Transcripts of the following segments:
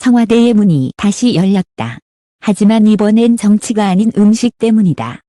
청와대의 문이 다시 열렸다. 하지만 이번엔 정치가 아닌 음식 때문이다.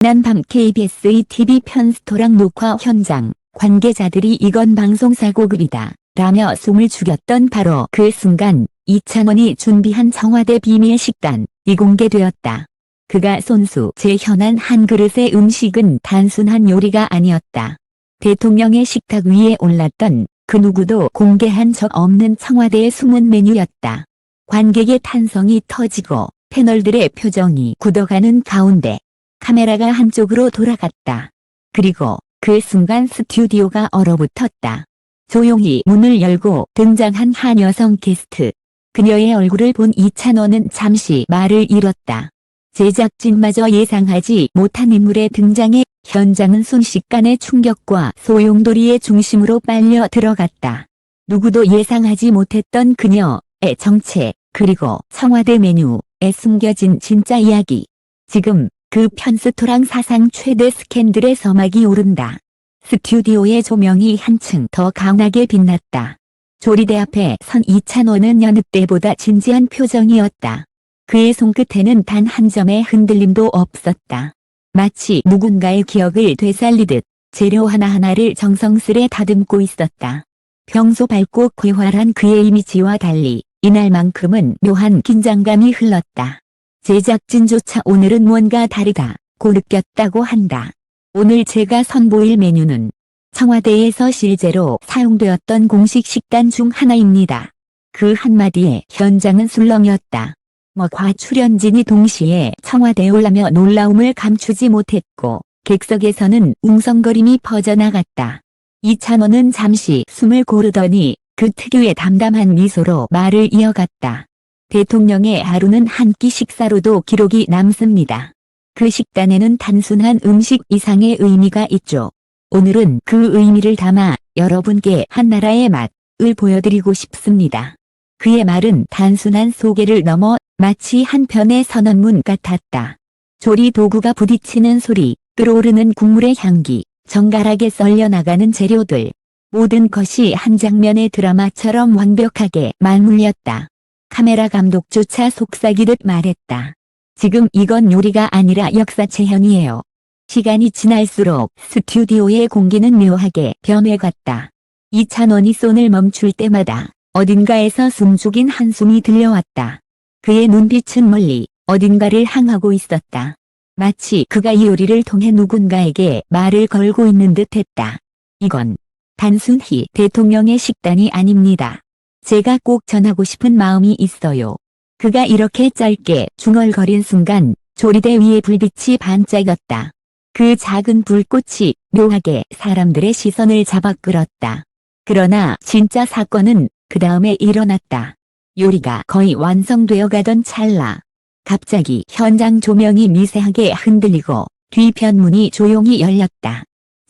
지난밤 KBS ETV 편스토랑 녹화 현장 관계자들이 이건 방송사 고급이다. 라며 숨을 죽였던 바로 그 순간 이찬원이 준비한 청와대 비밀 식단이 공개되었다. 그가 손수 재현한 한 그릇의 음식은 단순한 요리가 아니었다. 대통령의 식탁 위에 올랐던 그 누구도 공개한 적 없는 청와대의 숨은 메뉴였다. 관객의 탄성이 터지고 패널들의 표정이 굳어가는 가운데 카메라가 한쪽으로 돌아갔다. 그리고 그 순간 스튜디오가 얼어붙었다. 조용히 문을 열고 등장한 한 여성 게스트. 그녀의 얼굴을 본 이찬원은 잠시 말을 잃었다. 제작진마저 예상하지 못한 인물의 등장에 현장은 순식간에 충격과 소용돌이의 중심으로 빨려 들어갔다. 누구도 예상하지 못했던 그녀의 정체, 그리고 청와대 메뉴에 숨겨진 진짜 이야기. 지금 그 편스토랑 사상 최대 스캔들의 서막이 오른다. 스튜디오의 조명이 한층 더 강하게 빛났다. 조리대 앞에 선 이찬원은 여느 때보다 진지한 표정이었다. 그의 손끝에는 단 한 점의 흔들림도 없었다. 마치 누군가의 기억을 되살리듯 재료 하나하나를 정성스레 다듬고 있었다. 평소 밝고 괴활한 그의 이미지와 달리 이날만큼은 묘한 긴장감이 흘렀다. 제작진조차 오늘은 뭔가 다르다 고 느꼈다고 한다. 오늘 제가 선보일 메뉴는 청와대에서 실제로 사용되었던 공식 식단 중 하나입니다. 그 한마디에 현장은 술렁였다. 뭐과 출연진이 동시에 청와대에 올라며 놀라움을 감추지 못했고 객석에서는 웅성거림이 퍼져나갔다. 이찬원은 잠시 숨을 고르더니 그 특유의 담담한 미소로 말을 이어갔다. 대통령의 하루는 한 끼 식사로도 기록이 남습니다. 그 식단에는 단순한 음식 이상의 의미가 있죠. 오늘은 그 의미를 담아 여러분께 한 나라의 맛을 보여드리고 싶습니다. 그의 말은 단순한 소개를 넘어 마치 한 편의 선언문 같았다. 조리 도구가 부딪히는 소리, 끓어오르는 국물의 향기, 정갈하게 썰려나가는 재료들. 모든 것이 한 장면의 드라마처럼 완벽하게 맞물렸다. 카메라 감독조차 속삭이듯 말했다. 지금 이건 요리가 아니라 역사 체현이에요. 시간이 지날수록 스튜디오의 공기는 묘하게 변해갔다. 이찬원이 손을 멈출 때마다 어딘가에서 숨죽인 한숨이 들려왔다. 그의 눈빛은 멀리 어딘가를 향하고 있었다. 마치 그가 이 요리를 통해 누군가에게 말을 걸고 있는 듯 했다. 이건 단순히 대통령의 식단이 아닙니다. 제가 꼭 전하고 싶은 마음이 있어요. 그가 이렇게 짧게 중얼거린 순간 조리대 위에 불빛이 반짝였다. 그 작은 불꽃이 묘하게 사람들의 시선을 잡아 끌었다. 그러나 진짜 사건은 그 다음에 일어났다. 요리가 거의 완성되어 가던 찰나. 갑자기 현장 조명이 미세하게 흔들리고 뒤편 문이 조용히 열렸다.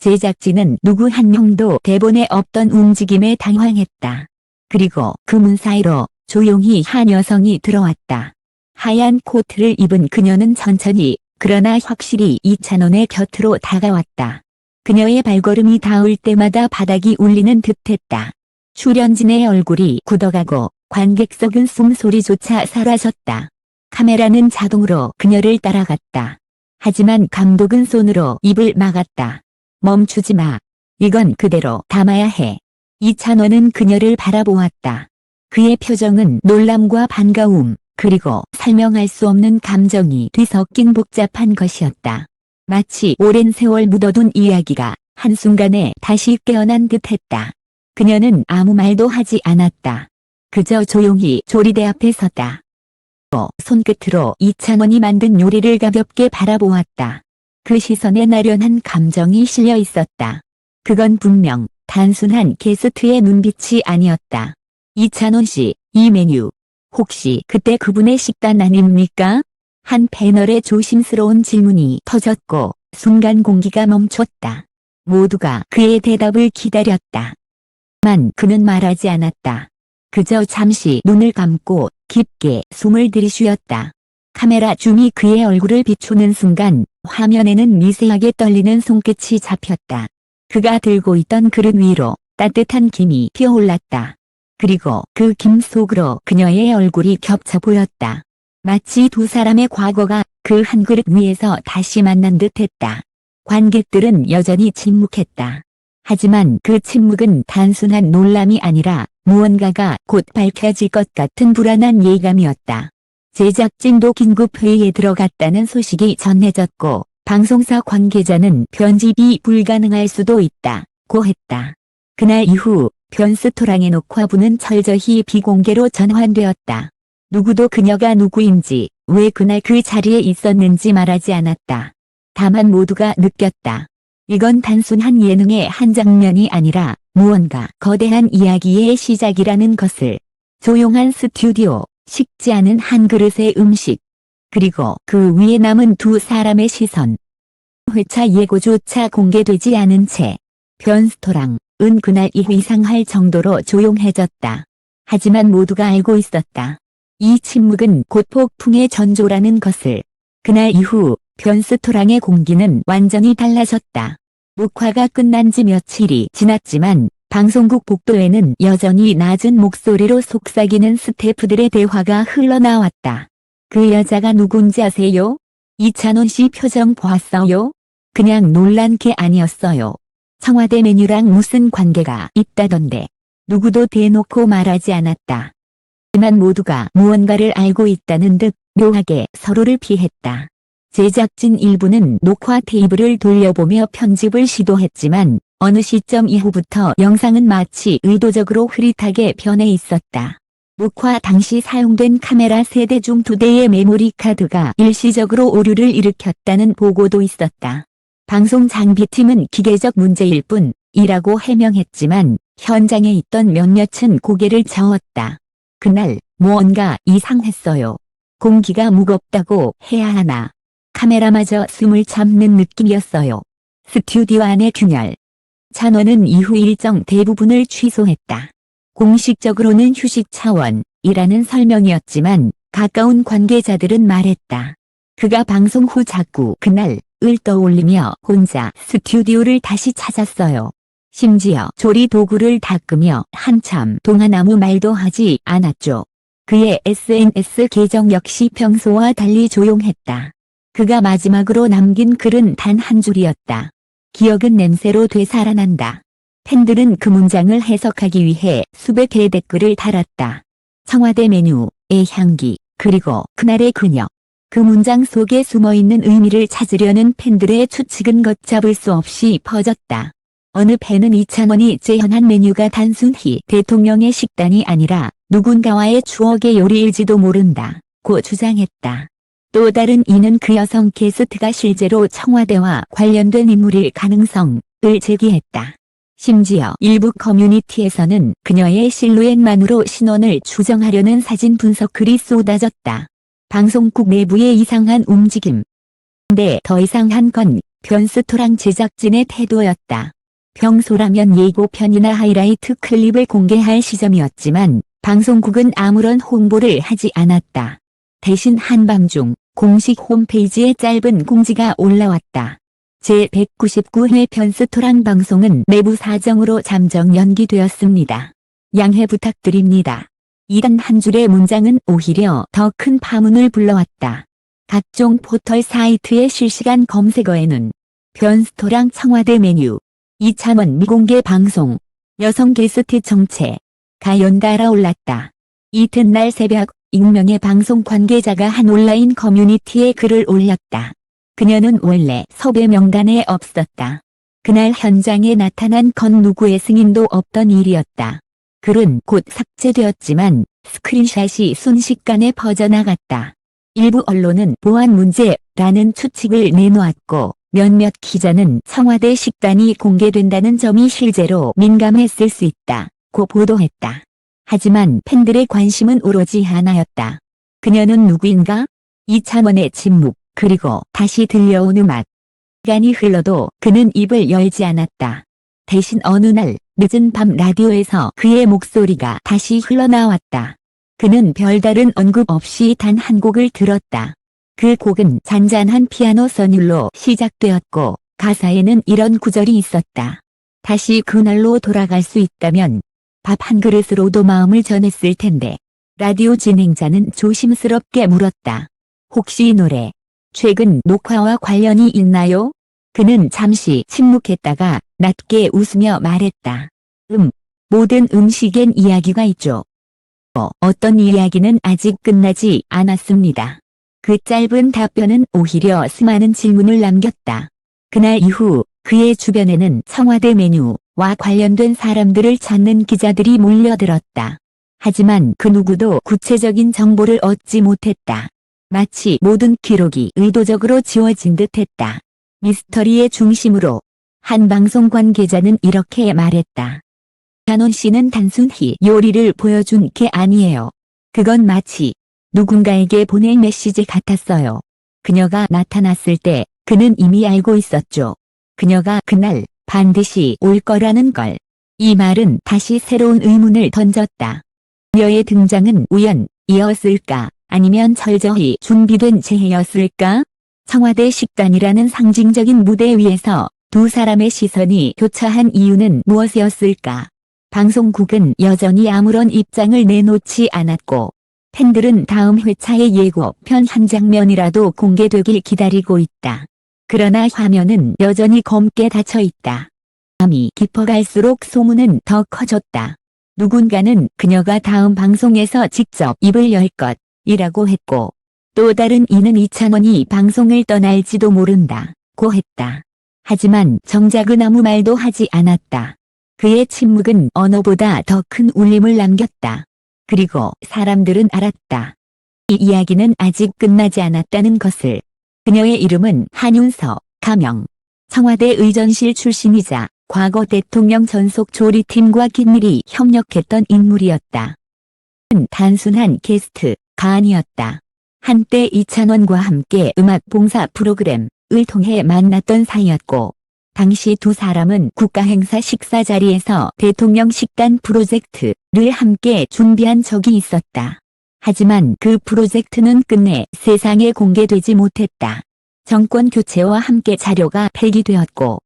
제작진은 누구 한 명도 대본에 없던 움직임에 당황했다. 그리고 그 문 사이로 조용히 한 여성이 들어왔다. 하얀 코트를 입은 그녀는 천천히 그러나 확실히 이찬원의 곁으로 다가왔다. 그녀의 발걸음이 닿을 때마다 바닥이 울리는 듯했다. 출연진의 얼굴이 굳어가고 관객석은 숨소리조차 사라졌다. 카메라는 자동으로 그녀를 따라갔다. 하지만 감독은 손으로 입을 막았다. 멈추지 마. 이건 그대로 담아야 해. 이찬원은 그녀를 바라보았다. 그의 표정은 놀람과 반가움, 그리고 설명할 수 없는 감정이 뒤섞인 복잡한 것이었다. 마치 오랜 세월 묻어둔 이야기가 한순간에 다시 깨어난 듯했다. 그녀는 아무 말도 하지 않았다. 그저 조용히 조리대 앞에 섰다. 또 손끝으로 이창원이 만든 요리를 가볍게 바라보았다. 그 시선에 나련한 감정이 실려 있었다. 그건 분명 단순한 게스트의 눈빛이 아니었다. 이찬원 씨, 이 메뉴. 혹시 그때 그분의 식단 아닙니까? 한 패널의 조심스러운 질문이 터졌고 순간 공기가 멈췄다. 모두가 그의 대답을 기다렸다. 만 그는 말하지 않았다. 그저 잠시 눈을 감고 깊게 숨을 들이쉬었다. 카메라 줌이 그의 얼굴을 비추는 순간 화면에는 미세하게 떨리는 손끝이 잡혔다. 그가 들고 있던 그릇 위로 따뜻한 김이 피어올랐다. 그리고 그 김 속으로 그녀의 얼굴이 겹쳐 보였다. 마치 두 사람의 과거가 그 한 그릇 위에서 다시 만난 듯 했다. 관객들은 여전히 침묵했다. 하지만 그 침묵은 단순한 놀람이 아니라 무언가가 곧 밝혀질 것 같은 불안한 예감이었다. 제작진도 긴급 회의에 들어갔다는 소식이 전해졌고 방송사 관계자는 편집이 불가능할 수도 있다. 고 했다. 그날 이후 변스토랑의 녹화부는 철저히 비공개로 전환되었다. 누구도 그녀가 누구인지 왜 그날 그 자리에 있었는지 말하지 않았다. 다만 모두가 느꼈다. 이건 단순한 예능의 한 장면이 아니라 무언가 거대한 이야기의 시작이라는 것을. 조용한 스튜디오, 식지 않은 한 그릇의 음식, 그리고 그 위에 남은 두 사람의 시선. 회차 예고조차 공개되지 않은 채 변스토랑은 그날 이상할 정도로 조용해졌다. 하지만 모두가 알고 있었다. 이 침묵은 곧 폭풍의 전조라는 것을. 그날 이후 변스토랑의 공기는 완전히 달라졌다. 녹화가 끝난 지 며칠이 지났지만 방송국 복도에는 여전히 낮은 목소리로 속삭이는 스태프들의 대화가 흘러나왔다. 그 여자가 누군지 아세요? 이찬원 씨 표정 보았어요? 그냥 놀란 게 아니었어요. 청와대 메뉴랑 무슨 관계가 있다던데. 누구도 대놓고 말하지 않았다. 하지만 모두가 무언가를 알고 있다는 듯 묘하게 서로를 피했다. 제작진 일부는 녹화 테이블을 돌려보며 편집을 시도했지만 어느 시점 이후부터 영상은 마치 의도적으로 흐릿하게 변해 있었다. 녹화 당시 사용된 카메라 세대 중 두 대의 메모리 카드가 일시적으로 오류를 일으켰다는 보고도 있었다. 방송 장비팀은 기계적 문제일 뿐 이라고 해명했지만 현장에 있던 몇몇은 고개를 저었다. 그날 무언가 이상했어요. 공기가 무겁다고 해야 하나. 카메라마저 숨을 참는 느낌이었어요. 스튜디오 안의 균열. 찬원은 이후 일정 대부분을 취소했다. 공식적으로는 휴식 차원이라는 설명이었지만 가까운 관계자들은 말했다. 그가 방송 후 자꾸 그날을 떠올리며 혼자 스튜디오를 다시 찾았어요. 심지어 조리 도구를 닦으며 한참 동안 아무 말도 하지 않았죠. 그의 SNS 계정 역시 평소와 달리 조용했다. 그가 마지막으로 남긴 글은 단 한 줄이었다. 기억은 냄새로 되살아난다. 팬들은 그 문장을 해석하기 위해 수백 개의 댓글을 달았다. 청와대 메뉴의 향기, 그리고 그날의 그녀. 그 문장 속에 숨어있는 의미를 찾으려는 팬들의 추측은 걷잡을 수 없이 퍼졌다. 어느 팬은 이찬원이 재현한 메뉴가 단순히 대통령의 식단이 아니라 누군가와의 추억의 요리일지도 모른다. 고 주장했다. 또 다른 이는 그 여성 게스트가 실제로 청와대와 관련된 인물일 가능성을 제기했다. 심지어 일부 커뮤니티에서는 그녀의 실루엣만으로 신원을 추정하려는 사진 분석 글이 쏟아졌다. 방송국 내부의 이상한 움직임. 근데 더 이상한 건 변스토랑 제작진의 태도였다. 평소라면 예고편이나 하이라이트 클립을 공개할 시점이었지만 방송국은 아무런 홍보를 하지 않았다. 대신 한밤중 공식 홈페이지에 짧은 공지가 올라왔다. 제199회 편스토랑 방송은 내부 사정으로 잠정 연기되었습니다. 양해 부탁드립니다. 이단 한 줄의 문장은 오히려 더 큰 파문을 불러왔다. 각종 포털 사이트의 실시간 검색어에는 변스토랑 청와대 메뉴, 이찬원 미공개 방송, 여성 게스트 정체 가 연달아 올랐다. 이튿날 새벽 익명의 방송 관계자가 한 온라인 커뮤니티에 글을 올렸다. 그녀는 원래 섭외 명단에 없었다. 그날 현장에 나타난 건 누구의 승인도 없던 일이었다. 글은 곧 삭제되었지만 스크린샷이 순식간에 퍼져나갔다. 일부 언론은 보안 문제라는 추측을 내놓았고 몇몇 기자는 청와대 식단이 공개된다는 점이 실제로 민감했을 수 있다 고 보도했다. 하지만 팬들의 관심은 오로지 하나였다. 그녀는 누구인가? 이찬원의 침묵, 그리고 다시 들려온 음악. 시간이 흘러도 그는 입을 열지 않았다. 대신 어느 날 늦은 밤 라디오에서 그의 목소리가 다시 흘러나왔다. 그는 별다른 언급 없이 단 한 곡을 들었다. 그 곡은 잔잔한 피아노 선율로 시작되었고 가사에는 이런 구절이 있었다. 다시 그날로 돌아갈 수 있다면 밥 한 그릇으로도 마음을 전했을 텐데. 라디오 진행자는 조심스럽게 물었다. 혹시 이 노래, 최근 녹화와 관련이 있나요? 그는 잠시 침묵했다가 낮게 웃으며 말했다. 음, 모든 음식엔 이야기가 있죠. 어, 어떤 이야기는 아직 끝나지 않았습니다. 그 짧은 답변은 오히려 수많은 질문을 남겼다. 그날 이후 그의 주변에는 청와대 메뉴 와 관련된 사람들을 찾는 기자들이 몰려들었다. 하지만 그 누구도 구체적인 정보를 얻지 못했다. 마치 모든 기록이 의도적으로 지워진 듯 했다. 미스터리의 중심으로 한 방송 관계자는 이렇게 말했다. 단원 씨는 단순히 요리를 보여준 게 아니에요. 그건 마치 누군가에게 보낸 메시지 같았어요. 그녀가 나타났을 때 그는 이미 알고 있었죠. 그녀가 그날 반드시 올 거라는 걸. 이 말은 다시 새로운 의문을 던졌다. 그녀의 등장은 우연이었을까? 아니면 철저히 준비된 재해였을까? 청와대 식단이라는 상징적인 무대 위에서 두 사람의 시선이 교차한 이유는 무엇이었을까? 방송국은 여전히 아무런 입장을 내놓지 않았고 팬들은 다음 회차의 예고편 한 장면이라도 공개되길 기다리고 있다. 그러나 화면은 여전히 검게 닫혀 있다. 밤이 깊어갈수록 소문은 더 커졌다. 누군가는 그녀가 다음 방송에서 직접 입을 열 것 이라고 했고 또 다른 이는 이찬원이 방송을 떠날지도 모른다. 고 했다. 하지만 정작은 아무 말도 하지 않았다. 그의 침묵은 언어보다 더 큰 울림을 남겼다. 그리고 사람들은 알았다. 이 이야기는 아직 끝나지 않았다는 것을. 그녀의 이름은 한윤서, 가명. 청와대 의전실 출신이자 과거 대통령 전속 조리팀과 긴밀히 협력했던 인물이었다. 단순한 게스트가 아니었다. 한때 이찬원과 함께 음악 봉사 프로그램을 통해 만났던 사이였고 당시 두 사람은 국가행사 식사 자리에서 대통령 식단 프로젝트를 함께 준비한 적이 있었다. 하지만 그 프로젝트는 끝내 세상에 공개되지 못했다. 정권 교체와 함께 자료가 폐기되었고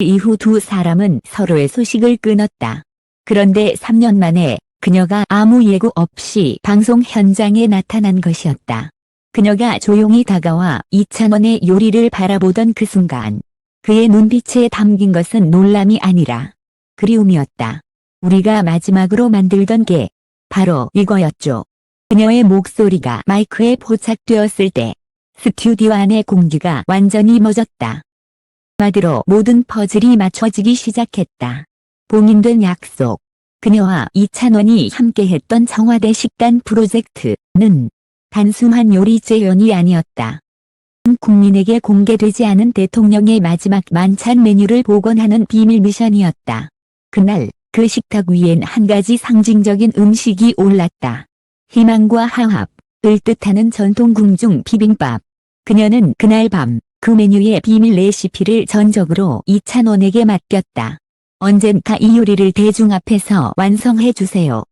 이후 두 사람은 서로의 소식을 끊었다. 그런데 3년 만에 그녀가 아무 예고 없이 방송 현장에 나타난 것이었다. 그녀가 조용히 다가와 이찬원의 요리를 바라보던 그 순간 그의 눈빛에 담긴 것은 놀람이 아니라 그리움이었다. 우리가 마지막으로 만들던 게 바로 이거였죠. 그녀의 목소리가 마이크에 포착되었을 때 스튜디오 안의 공기가 완전히 멎었다. 마디로 모든 퍼즐이 맞춰지기 시작했다. 봉인된 약속. 그녀와 이찬원이 함께했던 청와대 식단 프로젝트는 단순한 요리 재현이 아니었다. 국민에게 공개되지 않은 대통령의 마지막 만찬 메뉴를 복원하는 비밀 미션이었다. 그날 그 식탁 위엔 한 가지 상징적인 음식이 올랐다. 희망과 화합을 뜻하는 전통 궁중 비빔밥. 그녀는 그날 밤 그 메뉴의 비밀 레시피를 전적으로 이찬원에게 맡겼다. 언젠가 이 요리를 대중 앞에서 완성해 주세요.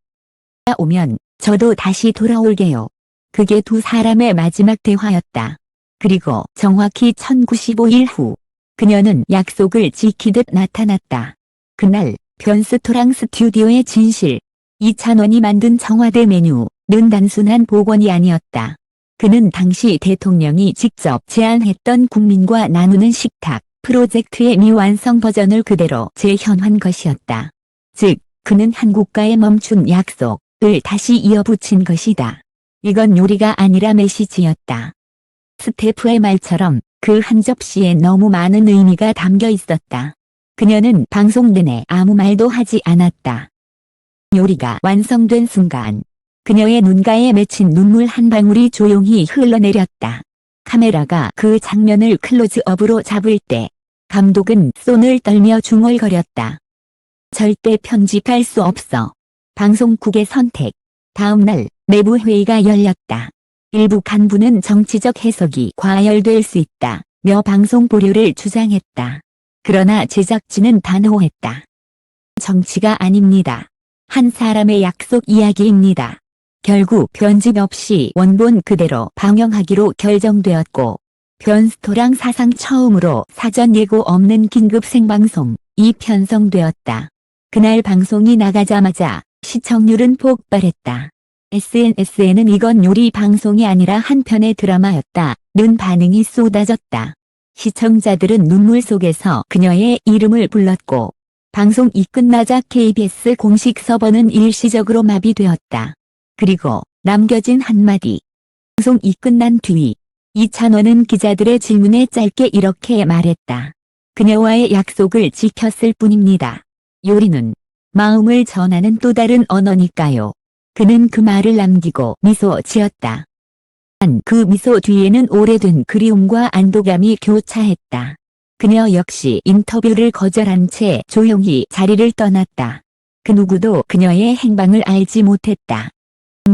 오면 저도 다시 돌아올게요. 그게 두 사람의 마지막 대화였다. 그리고 정확히 1095일 후 그녀는 약속을 지키듯 나타났다. 그날 변스토랑 스튜디오의 진실 이찬원이 만든 청와대 메뉴 는 단순한 복원이 아니었다. 그는 당시 대통령이 직접 제안했던 국민과 나누는 식탁 프로젝트의 미완성 버전을 그대로 재현한 것이었다. 즉, 그는 한국과의 멈춘 약속을 다시 이어붙인 것이다. 이건 요리가 아니라 메시지였다. 스태프의 말처럼 그 한 접시에 너무 많은 의미가 담겨 있었다. 그녀는 방송 내내 아무 말도 하지 않았다. 요리가 완성된 순간 그녀의 눈가에 맺힌 눈물 한 방울이 조용히 흘러내렸다. 카메라가 그 장면을 클로즈업으로 잡을 때 감독은 손을 떨며 중얼거렸다. 절대 편집할 수 없어. 방송국의 선택. 다음 날 내부 회의가 열렸다. 일부 간부는 정치적 해석이 과열될 수 있다. 며 방송 보류를 주장했다. 그러나 제작진은 단호했다. 정치가 아닙니다. 한 사람의 약속 이야기입니다. 결국 편집 없이 원본 그대로 방영하기로 결정되었고 변스토랑 사상 처음으로 사전 예고 없는 긴급 생방송 이 편성되었다. 그날 방송이 나가자마자 시청률은 폭발했다. SNS에는 이건 요리 방송이 아니라 한 편의 드라마였다 는 반응이 쏟아졌다. 시청자들은 눈물 속에서 그녀의 이름을 불렀고 방송이 끝나자 KBS 공식 서버는 일시적으로 마비되었다. 그리고 남겨진 한마디. 방송이 끝난 뒤 이찬원은 기자들의 질문에 짧게 이렇게 말했다. 그녀와의 약속을 지켰을 뿐입니다. 요리는 마음을 전하는 또 다른 언어니까요. 그는 그 말을 남기고 미소 지었다. 한 그 미소 뒤에는 오래된 그리움과 안도감이 교차했다. 그녀 역시 인터뷰를 거절한 채 조용히 자리를 떠났다. 그 누구도 그녀의 행방을 알지 못했다.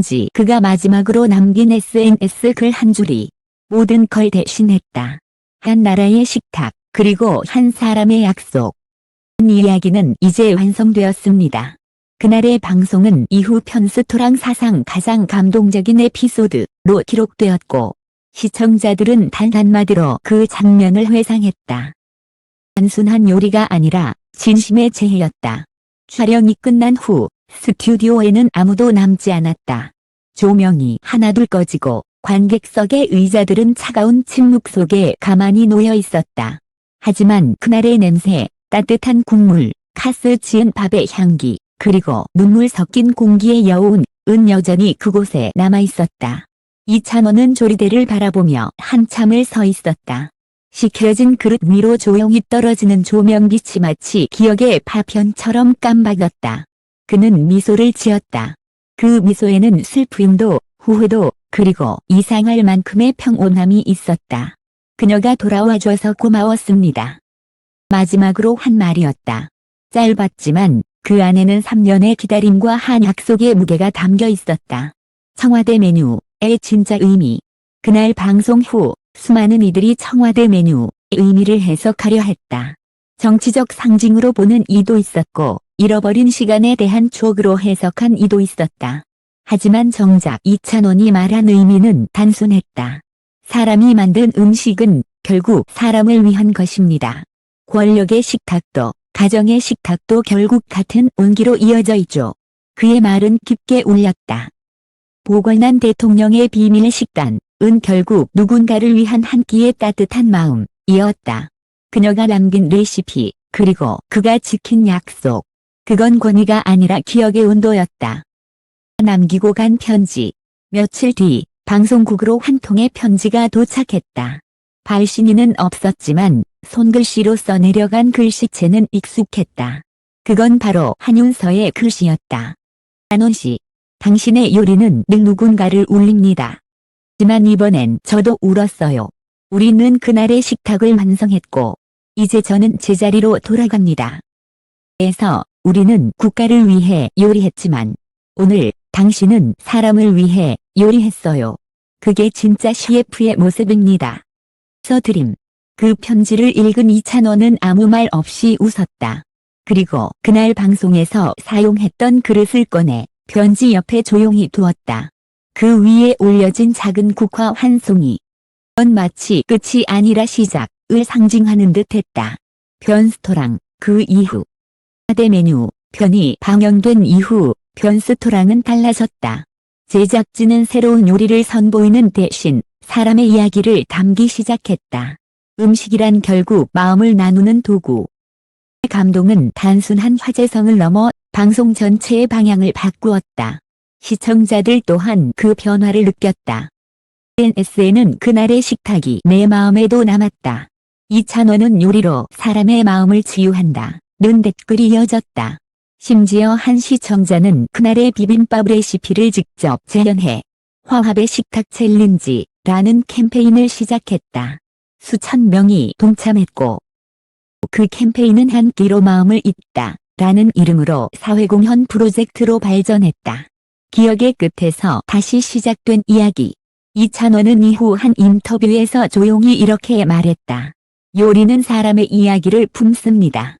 지 그가 마지막으로 남긴 SNS 글 한 줄이 모든 걸 대신했다. 한 나라의 식탁, 그리고 한 사람의 약속. 이 이야기는 이제 완성되었습니다. 그날의 방송은 이후 편스토랑 사상 가장 감동적인 에피소드로 기록되었고, 시청자들은 단 한마디로 그 장면을 회상했다. 단순한 요리가 아니라 진심의 재해였다. 촬영이 끝난 후 스튜디오에는 아무도 남지 않았다. 조명이 하나둘 꺼지고 관객석의 의자들은 차가운 침묵 속에 가만히 놓여 있었다. 하지만 그날의 냄새, 따뜻한 국물, 카스 지은 밥의 향기, 그리고 눈물 섞인 공기의 여운 은 여전히 그곳에 남아 있었다. 이찬원은 조리대를 바라보며 한참을 서 있었다. 식혀진 그릇 위로 조용히 떨어지는 조명빛이 마치 기억의 파편처럼 깜박였다. 그는 미소를 지었다. 그 미소에는 슬픔도 후회도 그리고 이상할 만큼의 평온함이 있었다. 그녀가 돌아와줘서 고마웠습니다. 마지막으로 한 말이었다. 짧았지만 그 안에는 3년의 기다림과 한 약속의 무게가 담겨 있었다. 청와대 메뉴의 진짜 의미. 그날 방송 후 수많은 이들이 청와대 메뉴의 의미를 해석하려 했다. 정치적 상징으로 보는 이도 있었고 잃어버린 시간에 대한 추억으로 해석한 이도 있었다. 하지만 정작 이찬원이 말한 의미는 단순했다. 사람이 만든 음식은 결국 사람을 위한 것입니다. 권력의 식탁도 가정의 식탁도 결국 같은 온기로 이어져 있죠. 그의 말은 깊게 울렸다. 보궐난 대통령의 비밀 식단은 결국 누군가를 위한 한 끼의 따뜻한 마음이었다. 그녀가 남긴 레시피, 그리고 그가 지킨 약속. 그건 권위가 아니라 기억의 온도였다. 남기고 간 편지. 며칠 뒤 방송국으로 한 통의 편지가 도착했다. 발신인은 없었지만 손글씨로 써내려간 글씨체는 익숙했다. 그건 바로 한윤서의 글씨였다. 안원 씨, 당신의 요리는 늘 누군가를 울립니다. 하지만 이번엔 저도 울었어요. 우리는 그날의 식탁을 완성했고, 이제 저는 제자리로 돌아갑니다. 에서 우리는 국가를 위해 요리했지만, 오늘 당신은 사람을 위해 요리했어요. 그게 진짜 CF의 모습입니다. 서드림. 그 편지를 읽은 이찬원은 아무 말 없이 웃었다. 그리고 그날 방송에서 사용했던 그릇을 꺼내 편지 옆에 조용히 두었다. 그 위에 올려진 작은 국화 한 송이. 건 마치 끝이 아니라 시작을 상징하는 듯 했다. 변스토랑 그 이후. 대 메뉴 편이 방영된 이후 변스토랑은 달라졌다. 제작진은 새로운 요리를 선보이는 대신 사람의 이야기를 담기 시작했다. 음식이란 결국 마음을 나누는 도구. 감동은 단순한 화제성을 넘어 방송 전체의 방향을 바꾸었다. 시청자들 또한 그 변화를 느꼈다. SNS에는 그날의 식탁이 내 마음에도 남았다. 이찬원은 요리로 사람의 마음을 치유한다. 는 댓글이 이어졌다. 심지어 한 시청자는 그날의 비빔밥 레시피를 직접 재현해 화합의 식탁 챌린지라는 캠페인을 시작했다. 수천 명이 동참했고 그 캠페인은 한 끼로 마음을 잇다 라는 이름으로 사회공헌 프로젝트로 발전했다. 기억의 끝에서 다시 시작된 이야기. 이찬원은 이후 한 인터뷰에서 조용히 이렇게 말했다. 요리는 사람의 이야기를 품습니다.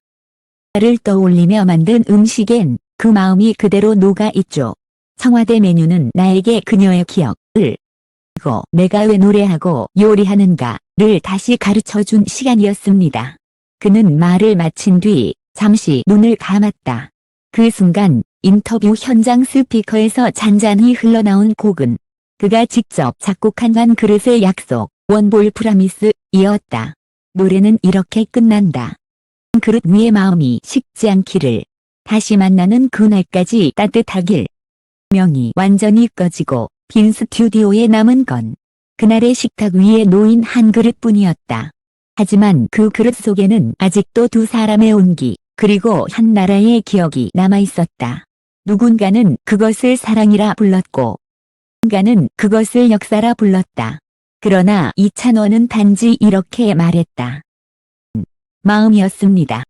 를 떠올리며 만든 음식엔 그 마음이 그대로 녹아 있죠. 청와대 메뉴는 나에게 그녀의 기억을 그리고 내가 왜 노래하고 요리하는가를 다시 가르쳐준 시간이었습니다. 그는 말을 마친 뒤 잠시 눈을 감았다. 그 순간 인터뷰 현장 스피커에서 잔잔히 흘러나온 곡은 그가 직접 작곡한 한 그릇의 약속, 원볼 프라미스, 이었다. 노래는 이렇게 끝난다. 한 그릇 위의 마음이 식지 않기를. 다시 만나는 그날까지 따뜻하길. 명이 완전히 꺼지고 빈 스튜디오에 남은 건 그날의 식탁 위에 놓인 한 그릇뿐이었다. 하지만 그 그릇 속에는 아직도 두 사람의 온기, 그리고 한 나라의 기억이 남아 있었다. 누군가는 그것을 사랑이라 불렀고, 누군가는 그것을 역사라 불렀다. 그러나 이찬원은 단지 이렇게 말했다. 마음이었습니다.